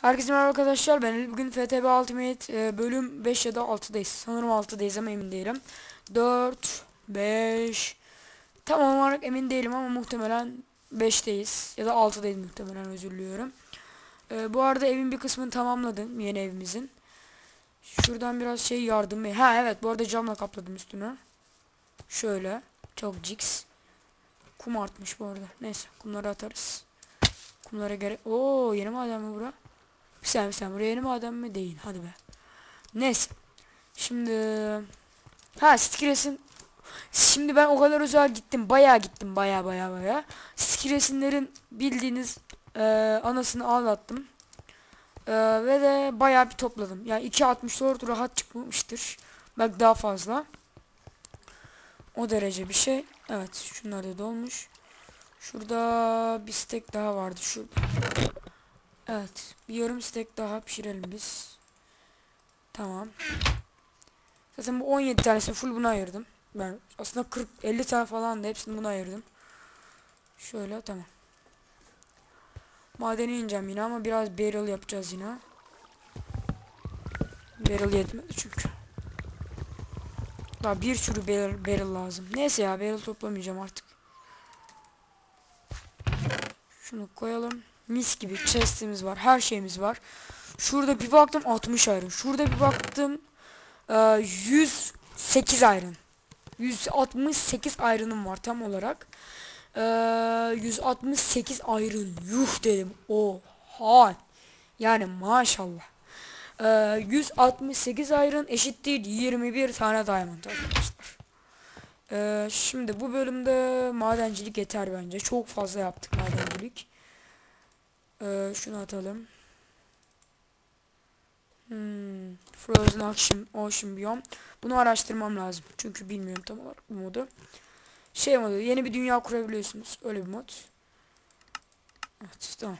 Herkese merhaba arkadaşlar ben. Bugün FTB Ultimate e, bölüm 5 ya da 6'dayız. Sanırım 6'dayız ama emin değilim. 4, 5 tam olarak emin değilim ama muhtemelen 5'teyiz ya da 6'dayız muhtemelen özür diliyorum. E, bu arada evin bir kısmını tamamladım yeni evimizin. Şuradan biraz şey yardım. Ha evet bu arada camla kapladım üstünü. Şöyle çok jigs. Kum artmış bu arada. Neyse kumları atarız. Kumlara gerek. Oo yeni maden mi bura? Bir saniye. Buraya yeni mi? Değil. Hadi be. Neyse. Şimdi ha Skres'in Şimdi ben o kadar özel gittim. Bayağı gittim. Bayağı bayağı bayağı. Skres'inlerin bildiğiniz e, anasını ağlattım. E, ve de bayağı bir topladım. Yani 2.64 rahat çıkmıştır. Belki daha fazla. O derece bir şey. Evet. Şunlar da dolmuş. Şurada bir stek daha vardı. Şurada. Evet. Bir yarım stek daha pişirelim biz. Tamam. Zaten bu 17 tanesini full buna ayırdım. Ben aslında 40 50 tane falan da hepsini buna ayırdım. Şöyle tamam. Madeni ineceğim yine ama biraz barrel yapacağız yine. Barrel yetmedi çünkü. Daha bir sürü barrel, barrel lazım. Neyse ya barrel toplamayacağım artık. Şunu koyalım. Mis gibi chest'imiz var. Her şeyimiz var. Şurada bir baktım 60 iron. Şurada bir baktım e, 108 iron. 168 iron'ım var tam olarak. E, 168 iron. Yuh dedim. Oha. Yani maşallah. E, 168 iron eşittir 21 tane diamond arkadaşlar. Ee, şimdi bu bölümde madencilik yeter bence. Çok fazla yaptık madencilik. Ee, şunu atalım. Hmm, Frozen Ocean, Ocean Biome. Bunu araştırmam lazım. Çünkü bilmiyorum tam olarak bu modu. Şey modu, yeni bir dünya kurabiliyorsunuz. Öyle bir mod. Evet, tamam.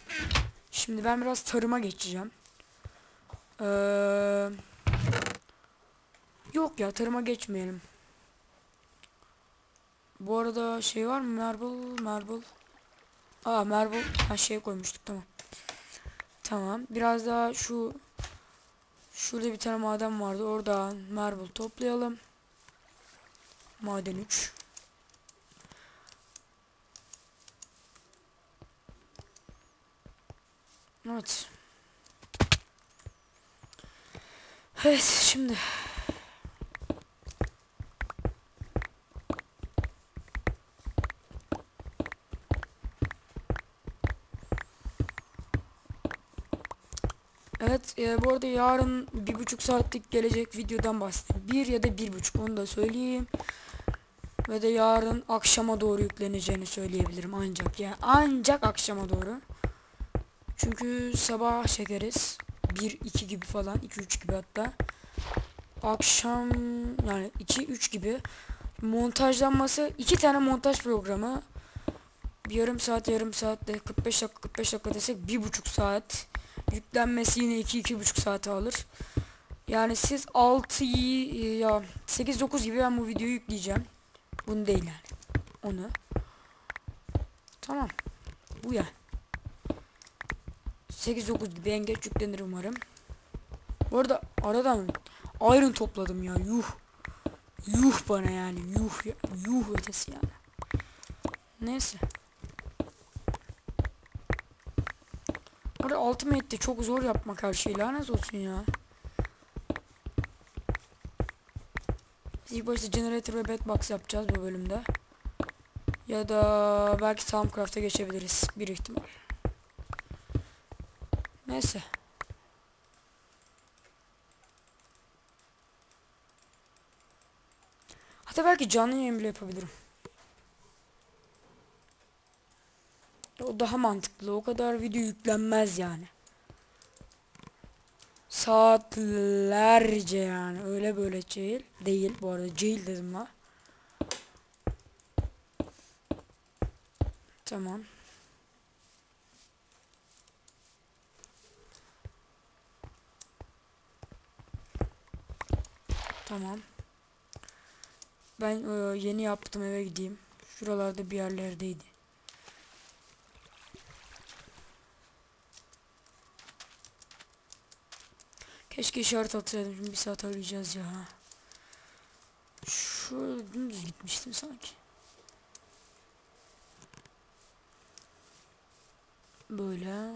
Şimdi ben biraz tarıma geçeceğim. Ee, yok ya, tarıma geçmeyelim. Bu arada şey var mı? Marble, marble. Aa marble. Ha şey koymuştuk tamam. Tamam. Biraz daha şu şurada bir tane maden vardı. Orada marble toplayalım. Maden 3. Evet. Evet şimdi Evet e, bu arada yarın bir buçuk saatlik gelecek videodan bahsedeyim. Bir ya da bir buçuk onu da söyleyeyim. Ve de yarın akşama doğru yükleneceğini söyleyebilirim ancak ya ancak akşama doğru. Çünkü sabah çekeriz. 1-2 gibi falan 2-3 gibi hatta. Akşam yani 2-3 gibi montajlanması iki tane montaj programı bir yarım saat yarım saatte 45 dakika 45 dakika desek bir buçuk saat Yüklenmesi yine 2-2,5 saat alır. Yani siz 6 ya 8-9 gibi ben bu videoyu yükleyeceğim. Bunu değil yani. Onu. Tamam. Bu ya. 8-9 gibi en geç yüklenir umarım. Bu arada aradan iron topladım ya. Yuh. Yuh bana yani. Yuh. Yuh ötesi yani. Neyse. Orada Ultimate'de çok zor yapmak her şeyi lanet olsun ya. İlk başta Generator ve Bedbox yapacağız bu bölümde. Ya da belki Soundcraft'a geçebiliriz. Bir ihtimal. Neyse. Hatta belki canlı yayın bile yapabilirim. Daha mantıklı. O kadar video yüklenmez yani. Saatlerce yani. Öyle böyle değil. Değil bu arada. Değil dedim la. Tamam. Tamam. Ben e, yeni yaptım eve gideyim. Şuralarda bir yerlerdeydi. Keşke işaret atsaydım. Şimdi bir saat arayacağız ya. Şöyle dümdüz gitmiştim sanki. Böyle.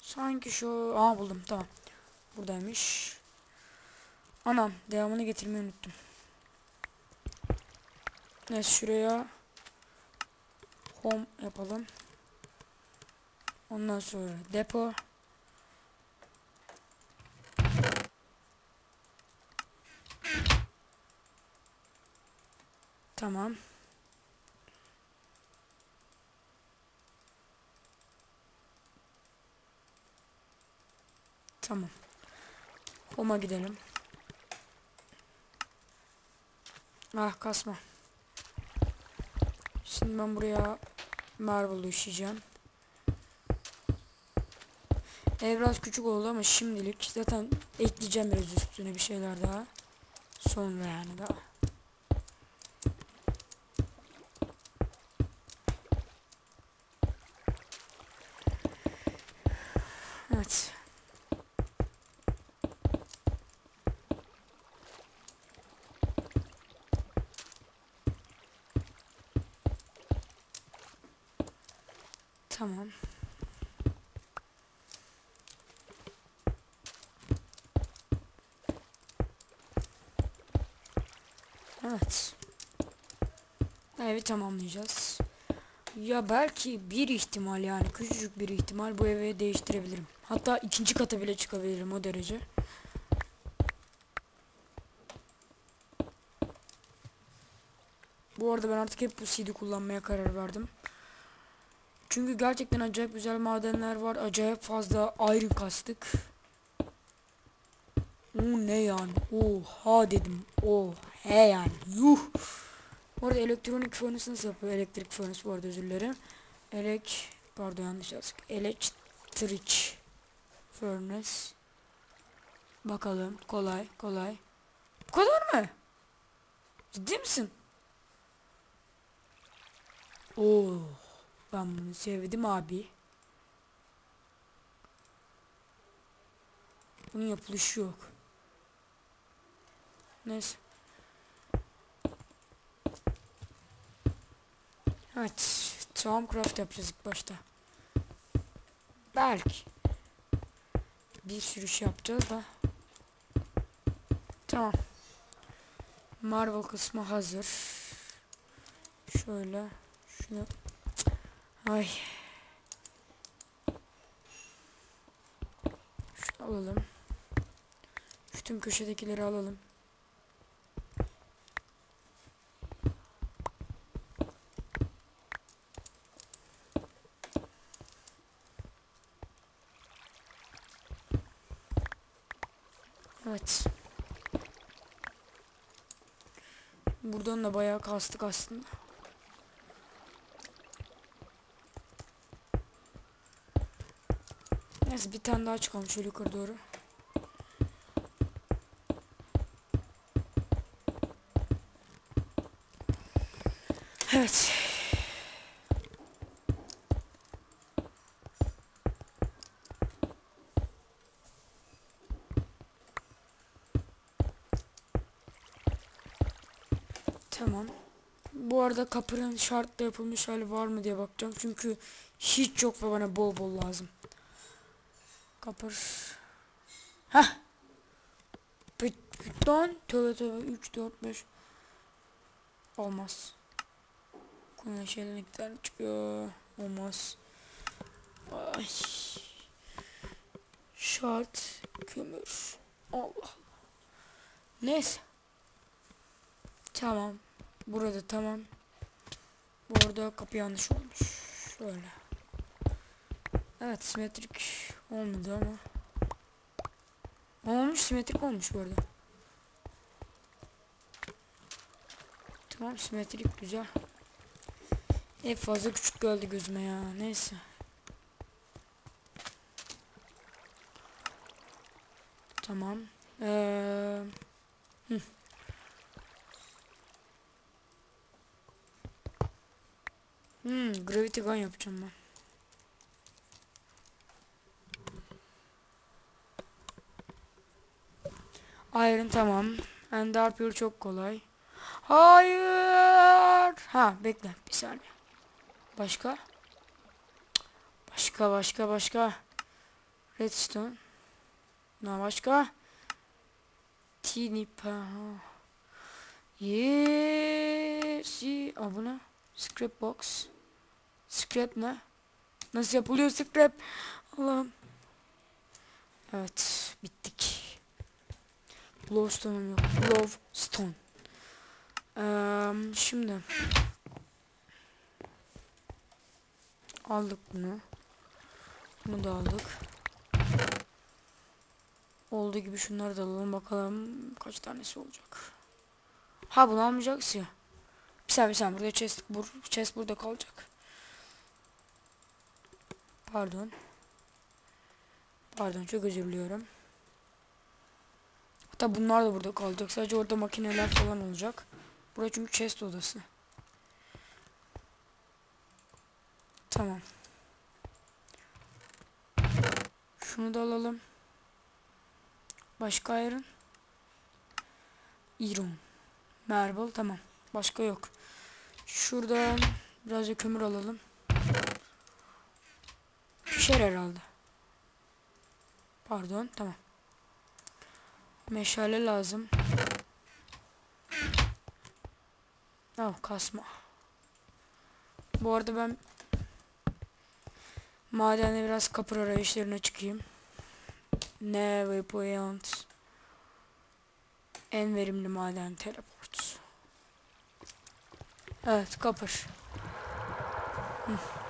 Sanki şu... Aa buldum tamam. Buradaymış. Anam devamını getirmeyi unuttum. Neyse şuraya home yapalım. Ondan sonra depo. Tamam. Tamam. Home'a gidelim. Ah kasma. Şimdi ben buraya marble düşeceğim. Ev biraz küçük oldu ama şimdilik zaten ekleyeceğim biraz üstüne bir şeyler daha. Sonra yani daha. Evet. Tamam. Evet. Evi tamamlayacağız. Ya belki bir ihtimal yani küçücük bir ihtimal bu evi değiştirebilirim. Hatta ikinci kata bile çıkabilirim o derece. Bu arada ben artık hep bu CD kullanmaya karar verdim. Çünkü gerçekten acayip güzel madenler var. Acayip fazla iron kastık. O ne yani? Oha dedim. Oh he yani. Yuh. Bu elektronik furnace nasıl yapıyor? Elektrik furnace bu arada özür dilerim. Elek pardon yanlış yazdık. Electric furnace. Bakalım. Kolay kolay. Bu kadar mı? Ciddi misin? Oo. Ben bunu sevdim abi. Bunun yapılışı yok. Neyse. Evet. Tamam craft yapacağız ilk başta. Belki. Bir sürü şey yapacağız da. Tamam. Marvel kısmı hazır. Şöyle. Şunu. Ay. Şunu alalım. Tüm köşedekileri alalım. Evet. Buradan da bayağı kastık aslında. Neyse bir tane daha çıkalım şöyle yukarı doğru. Evet. Tamam. Bu arada kapının şartla yapılmış hali var mı diye bakacağım. Çünkü hiç yok ve bana bol bol lazım. Kapır. Hah. Python. Tövbe tövbe. 3, 4, 5. Olmaz. İki tane çıkıyor. Olmaz. Ay. Şart. Kömür. Allah. Neyse. Tamam. Burada tamam. Burada kapı yanlış olmuş. Şöyle. Evet simetrik olmadı ama. Olmuş simetrik olmuş bu arada. Tamam simetrik güzel. Hep fazla küçük geldi gözüme ya. Neyse. Tamam. Ee. Hmm, gravity gun yapacağım ben. Iron tamam. Ender Pearl çok kolay. Hayır. Ha bekle bir saniye. Başka? Başka başka başka. Redstone. Ne başka? Tiny Yes. Aa, bu? Script box. Scrap ne? Nasıl yapılıyor scrap? Allah'ım. Evet. Bittik. Blowstone'um yok. Blowstone. Ee, şimdi. Aldık bunu. Bunu da aldık. Olduğu gibi şunları da alalım bakalım kaç tanesi olacak. Ha bunu almayacağız ya. Bir saniye bir saniye burada chest, bur chest burada kalacak. Pardon. Pardon çok özür diliyorum. Hatta bunlar da burada kalacak. Sadece orada makineler falan olacak. Burası çünkü chest odası. Tamam. Şunu da alalım. Başka iron. Iron. Marble tamam. Başka yok. Şuradan biraz da kömür alalım. Pişer herhalde. Pardon tamam. Meşale lazım. Oh kasma. Bu arada ben madende biraz kapır arayışlarına çıkayım. Ne waypoint. En verimli maden teleport. Evet kapır. Hı.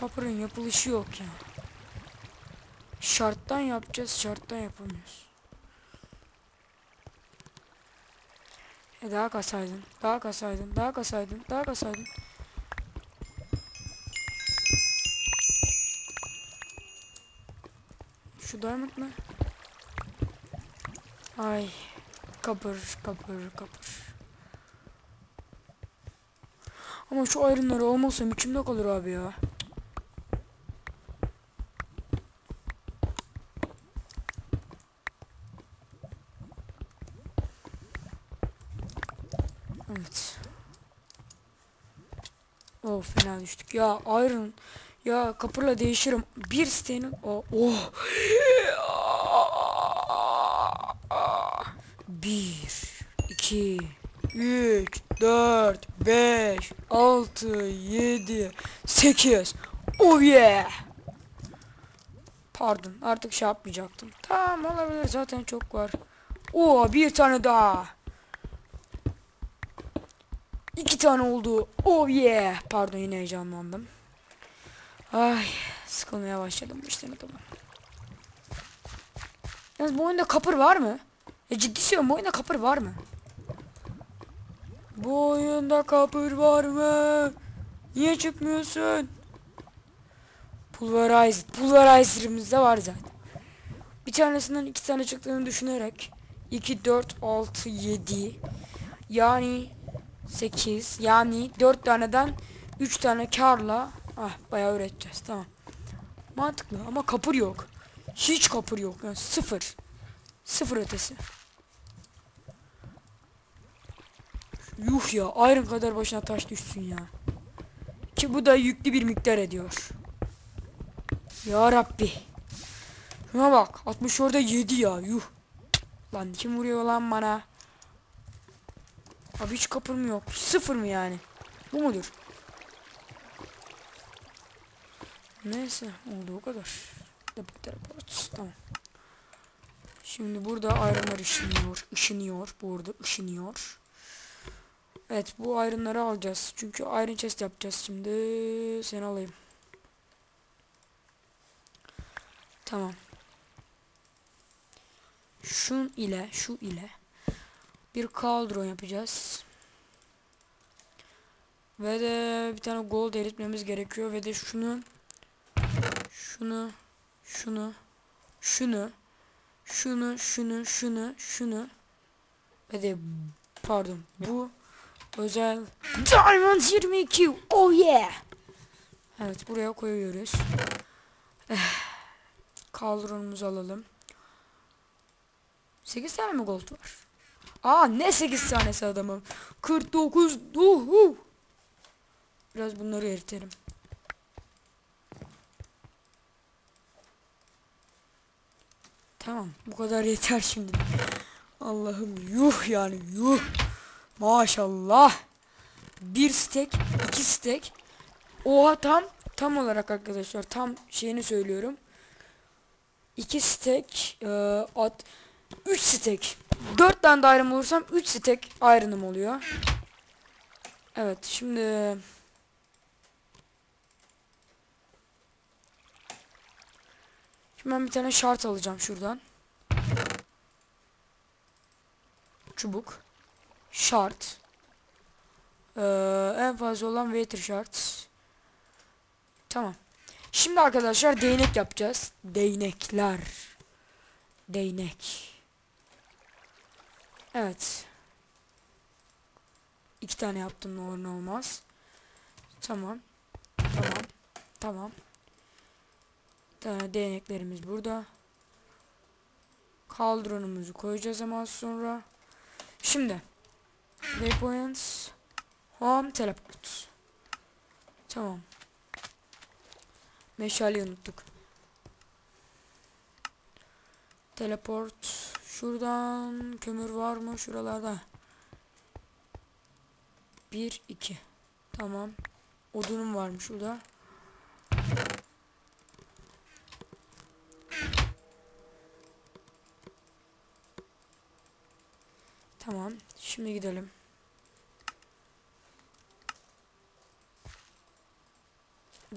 Kapırın yapılışı yok ya. Şarttan yapacağız, şarttan yapamıyoruz. E daha kasaydın, daha kasaydın, daha kasaydın, daha kasaydın. Şu diamond mı? Ay. Kapır, kapır, kapır. Ama şu ayrımları olmasa içimde kalır abi ya. Evet. Oh fena düştük. Ya Iron ya kapırla değişirim. Bir sitenin oh. oh. Bir, iki, üç, dört, beş, altı, yedi, sekiz. Oh yeah. Pardon artık şey yapmayacaktım. Tamam olabilir zaten çok var. Oo bir tane daha. İki tane oldu. Oh yeah. Pardon yine heyecanlandım. Ay sıkılmaya başladım işte tamam. Yalnız bu oyunda kapır var mı? Ya ciddi söylüyorum bu oyunda kapır var mı? Bu oyunda kapır var mı? Niye çıkmıyorsun? Pulverizer. Pulverizer'ımız da var zaten. Bir tanesinden iki tane çıktığını düşünerek 2, 4, 6, 7 yani 8 yani 4 taneden 3 tane karla ah bayağı üreteceğiz tamam. Mantıklı ama kapır yok. Hiç kapır yok yani sıfır. Sıfır ötesi. Yuh ya ayrın kadar başına taş düşsün ya. Ki bu da yüklü bir miktar ediyor. Ya Rabbi. Şuna bak 60 orada 7 ya yuh. Lan kim vuruyor lan bana? Abi hiç kapır mı yok? Sıfır mı yani? Bu mudur? Neyse oldu o kadar. Tamam. Şimdi burada ayrımlar ışınıyor. Işınıyor. Burada ışınıyor. Evet bu ayrımları alacağız. Çünkü iron chest yapacağız şimdi. Seni alayım. Tamam. Şun ile şu ile bir kaldron yapacağız. Ve de bir tane gold eritmemiz gerekiyor ve de şunu şunu şunu şunu şunu şunu şunu şunu ve de pardon bu özel Diamond 22 oh yeah Evet buraya koyuyoruz. Kaldronumuzu alalım. 8 tane mi gold var? Aa ne 8 tanesi adamım. 49 uhu. Biraz bunları eritelim. Tamam bu kadar yeter şimdi. Allah'ım yuh yani yuh. Maşallah. Bir stek, iki stek. Oha tam tam olarak arkadaşlar tam şeyini söylüyorum. İki stek, e, at, üç stek. Dört tane de ayrım olursam üç stek ayrınım oluyor. Evet şimdi Şimdi ben bir tane şart alacağım şuradan. Çubuk. Şart. Ee, en fazla olan waiter şart. Tamam. Şimdi arkadaşlar değnek yapacağız. Değnekler. Değnek. Evet. İki tane yaptım ne olur ne olmaz. Tamam. Tamam. Tamam. Tane değneklerimiz burada. Kaldronumuzu koyacağız az sonra. Şimdi. Waypoints. Home teleport. Tamam. Meşaleyi unuttuk. Teleport. Şuradan kömür var mı? Şuralarda. Bir, iki. Tamam. Odunum varmış şurada. Tamam. Şimdi gidelim.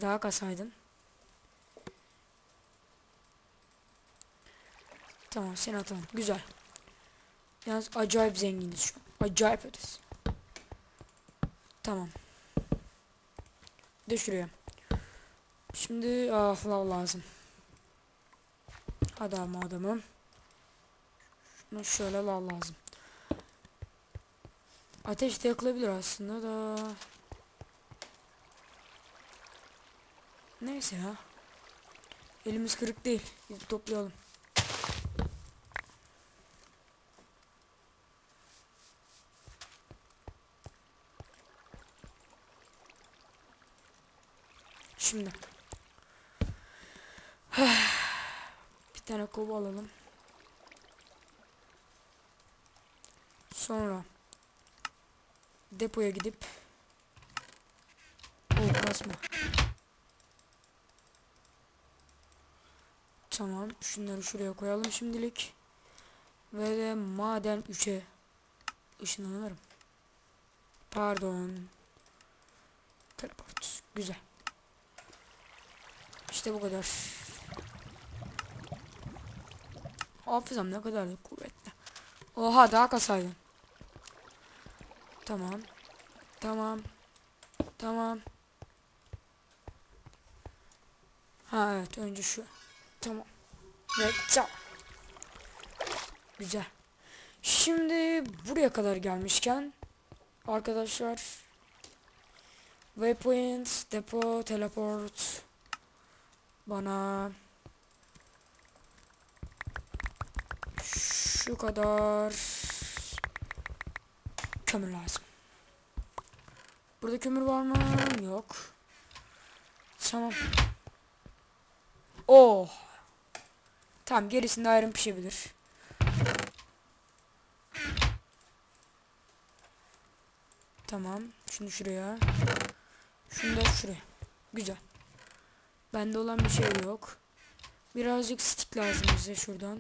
Daha kasaydın. Tamam seni atalım. Güzel. Yalnız acayip zenginiz şu. Acayip ötesi. Tamam. De. Şimdi ah lav lazım. Hadi ama adamım. Şuna şöyle lav lazım. Ateş de yakılabilir aslında da. Neyse ya. Elimiz kırık değil. Gidip toplayalım. Şimdi. Bir tane kova alalım. Sonra depoya gidip Oh basma. Tamam. Şunları şuraya koyalım şimdilik. Ve de maden 3'e ışınlanırım. Pardon. Teleport. Güzel. İşte bu kadar. Hafızam ne kadar da kuvvetli. Oha daha kasaydın. Tamam. Tamam. Tamam. Ha evet önce şu. Tamam. Ve tamam. Güzel. Şimdi buraya kadar gelmişken arkadaşlar waypoints, depo, teleport bana şu kadar kömür lazım. Burada kömür var mı? Yok. Tamam. Oh. Tamam gerisinde ayrım pişebilir. Tamam. Şunu şuraya. Şunu da şuraya. Güzel. Bende olan bir şey yok. Birazcık stick lazım bize şuradan.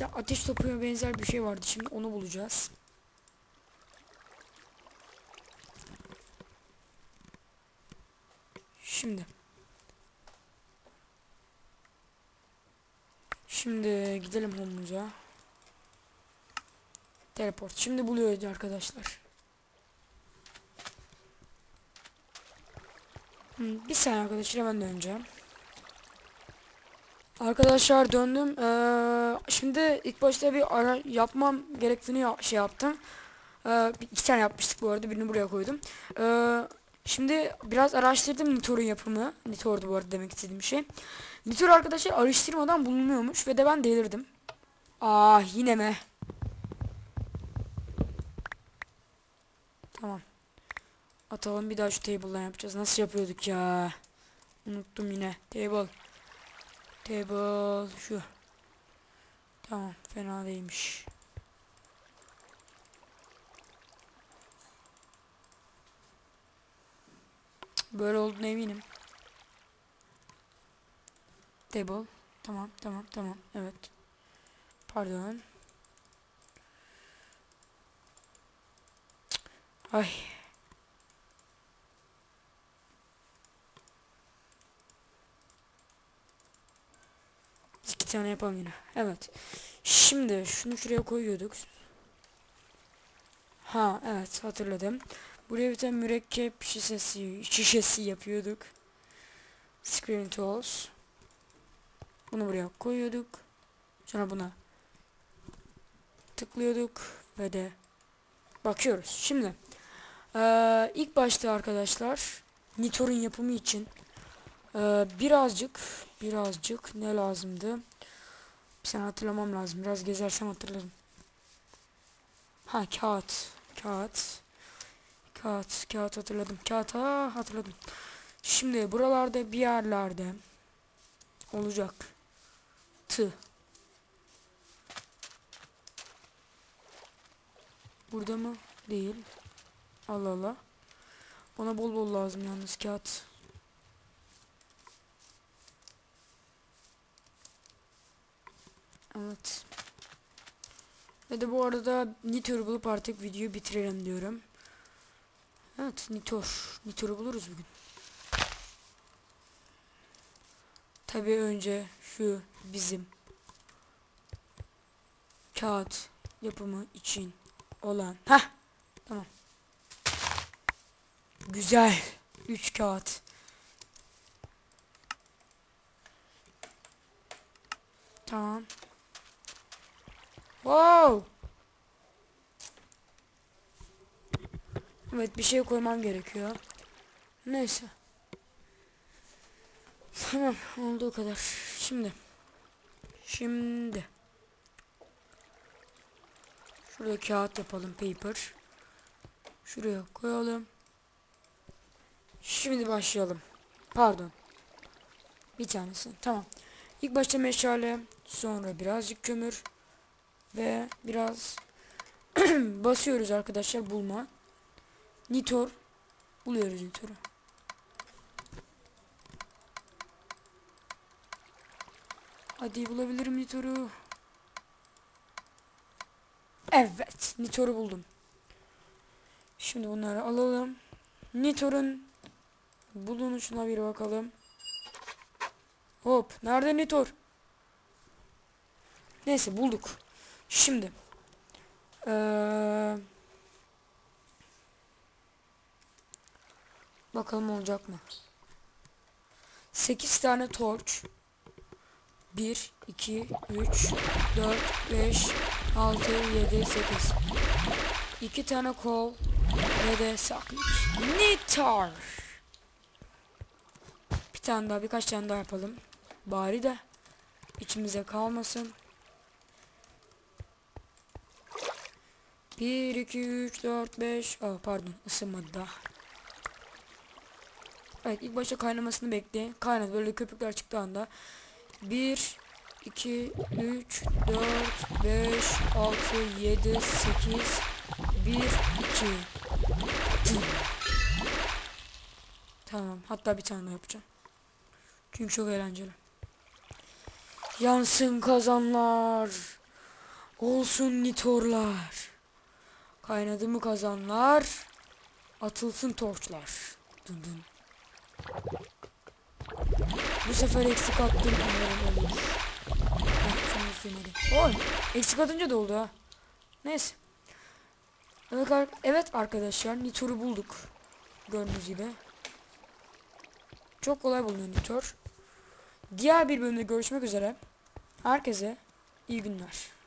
Ya ateş topuna benzer bir şey vardı. Şimdi onu bulacağız. Şimdi. Şimdi gidelim home'umuza. Teleport. Şimdi buluyoruz arkadaşlar. Bir saniye arkadaşlar hemen döneceğim. Arkadaşlar döndüm. Ee, şimdi ilk başta bir ara yapmam gerektiğini ya şey yaptım. Ee, iki tane yapmıştık bu arada. Birini buraya koydum. Ee, şimdi biraz araştırdım Nitor'un yapımı. Nitor'du bu arada demek istediğim şey. Nitor arkadaşlar araştırmadan bulunmuyormuş ve de ben delirdim. Ah yine mi? Tamam. Atalım bir daha şu table'dan yapacağız. Nasıl yapıyorduk ya? Unuttum yine. Table. Table şu. Tamam fena değilmiş. Böyle olduğuna eminim. Table. Tamam tamam tamam. Evet. Pardon. Ay. İki tane yapalım yine. Evet. Şimdi şunu şuraya koyuyorduk. Ha evet hatırladım. Buraya bir tane mürekkep şişesi, şişesi yapıyorduk. Screen tools. Bunu buraya koyuyorduk. Sonra buna tıklıyorduk ve de bakıyoruz. Şimdi eee, ilk başta arkadaşlar Nitor'un yapımı için eee, birazcık birazcık ne lazımdı? Bir saniye hatırlamam lazım. Biraz gezersem hatırlarım. Ha kağıt. Kağıt. Kağıt. Kağıt hatırladım. Kağıt ha hatırladım. Şimdi buralarda bir yerlerde olacak. Tı. Burada mı? Değil. Allah Allah. Bana bol bol lazım yalnız kağıt. Evet. Ve de bu arada Nitor'u bulup artık videoyu bitirelim diyorum. Evet Nitor. Nitor'u buluruz bugün. Tabii önce şu bizim kağıt yapımı için olan. Ha Tamam. Güzel. 3 kağıt. Tamam. Wow. Evet bir şey koymam gerekiyor. Neyse. Tamam olduğu kadar. Şimdi. Şimdi. Şurada kağıt yapalım paper. Şuraya koyalım. Şimdi başlayalım. Pardon. Bir tanesi. Tamam. İlk başta meşale, sonra birazcık kömür ve biraz basıyoruz arkadaşlar bulma. Nitor buluyoruz Nitor'u. Hadi bulabilirim Nitor'u. Evet, Nitor'u buldum. Şimdi bunları alalım. Nitor'un bulunuşuna bir bakalım. Hop, nerede Nitor? Neyse bulduk. Şimdi ee, bakalım olacak mı? 8 tane torç 1 2 3 4 5 6 7 8 2 tane kol ve de saklıç. Nitar. Bir tane daha birkaç tane daha yapalım. Bari de içimize kalmasın. 1 2 3 4 5 oh, pardon ısınmadı daha. Evet ilk başta kaynamasını bekle. Kaynadı böyle köpükler çıktığı anda 1 2 3 4 5 6 7 8 1 2 Tamam hatta bir tane daha yapacağım. Çünkü çok eğlenceli. Yansın kazanlar. Olsun nitorlar. Kaynadı mı kazanlar? Atılsın torçlar. Dın dın. Bu sefer eksik attım umarım olur. Oy, eksik atınca da oldu ha. Neyse. Evet, evet arkadaşlar Nitor'u bulduk. Gördüğünüz gibi. Çok kolay bulunuyor Nitor. Diğer bir bölümde görüşmek üzere. Herkese iyi günler.